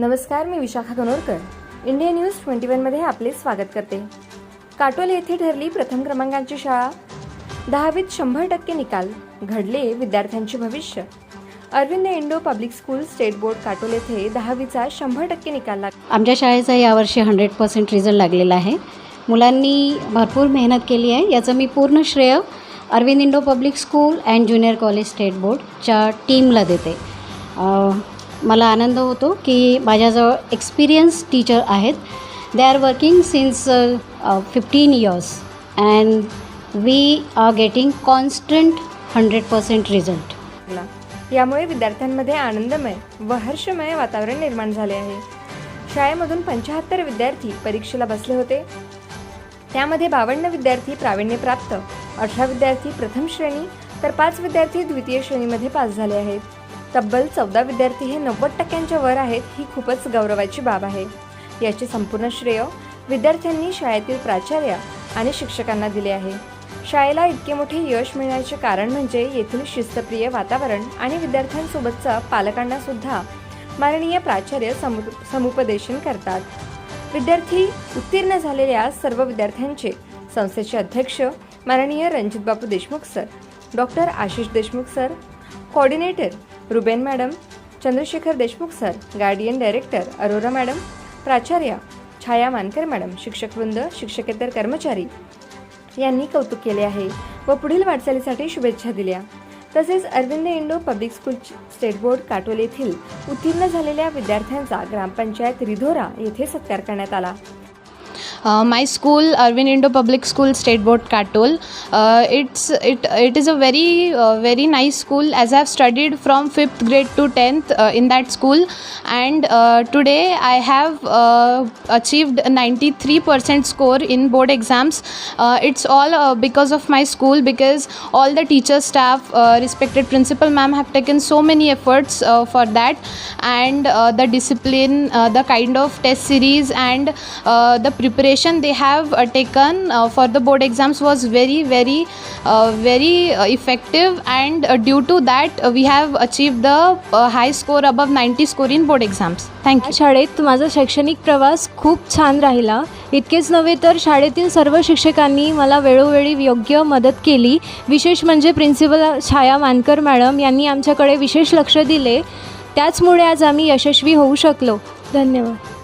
नमस्कार मी Vishakha Kanorkar. India news twenty वनमध्ये आपले स्वागत करते. काटोल येथे ठरली प्रथम क्रमांकाची शाळा. दहावीत शंभर टक्के निकाल. घडले विद्यार्थ्यांचे भविष्य. Arvind Indo public school state board Katol येथे दहावीचा शंभर टक्के निकाल लागला आमच्या शाळेचा यावर्षी हंड्रेड पर्सेंट रिझल्ट लागलेला आहे. मुलांनी भरपूर मेहनत केली आहे. याचं मी पूर्ण श्रेय Arvind Indo public school and junior college state बोर्डच्या टीमला देते. मला आनंद होतो की माझ्याजवळ एक्सपिरियन्स टीचर आहेत. They are working since fifteen years and we are getting constant hundred percent result यामुळे विद्यार्थ्यांमध्ये आनंदमय व हर्षमय वातावरण निर्माण झाले आहे. शाळेमधून पंच्याहत्तर विद्यार्थी परीक्षेला बसले होते. त्यामध्ये बावन्न विद्यार्थी प्रावीण्यप्राप्त अठरा विद्यार्थी प्रथम श्रेणी तर पाच विद्यार्थी द्वितीय श्रेणीमध्ये पास झाले आहेत. तब्बल चौदा विद्यार्थी हे नव्वद टक्क्यांच्या वर आहेत ही खूपच गौरवाची बाब आहे. याचे संपूर्ण श्रेय विद्यार्थ्यांनी शाळेतील प्राचार्य आणि शिक्षकांना दिले आहे. शाळेला इतके मोठे यश मिळण्याचे कारण म्हणजे येथील शिस्तप्रिय वातावरण आणि विद्यार्थ्यांसोबतचा पालकांना सुद्धा माननीय प्राचार्य समु समुपदेशन करतात. विद्यार्थी उत्तीर्ण झालेल्या सर्व विद्यार्थ्यांचे संस्थेचे अध्यक्ष माननीय Ranjitbapu Deshmukh sir doctor Ashish Deshmukh sir coordinator Ruben madam Chandrashekhar Deshmukh sir guardian director Arora madam प्राचार्य छाया मानकर मॅडम शिक्षकवृंद शिक्षकेतर कर्मचारी यांनी कौतुक केले आहे व पुढील वाटचालीसाठी शुभेच्छा दिल्या. तसेच Arvind Indo public school state board Katol येथील उत्तीर्ण झालेल्या विद्यार्थ्यांचा ग्रामपंचायत रिधोरा येथे सत्कार करण्यात आला. My school, Arvind Indo Public School, State Board, Katol. Uh, it's it it is a very uh, very nice school. As I've studied from fifth grade to tenth uh, in that school, and uh, today I have uh, achieved a 93% score in board exams. Uh, it's all uh, because of my school because all the teacher staff, uh, respected principal ma'am have taken so many efforts uh, for that, and uh, the discipline, uh, the kind of test series, and uh, the preparation they have uh, taken uh, for the board exams was very very uh, very uh, effective and uh, due to that uh, we have achieved the uh, high score above 90 score in board exams thank you या शाळेत माझा शैक्षणिक प्रवास खूप छान राहिला इतकेच नव्हे तर शाळेतील सर्व शिक्षकांनी मला वेळोवेळी योग्य मदत केली विशेष म्हणजे प्रिन्सिपल छाया मानकर मॅडम यांनी आमच्याकडे विशेष लक्ष दिले त्याचमुळे आज आम्ही यशस्वी होऊ शकलो धन्यवाद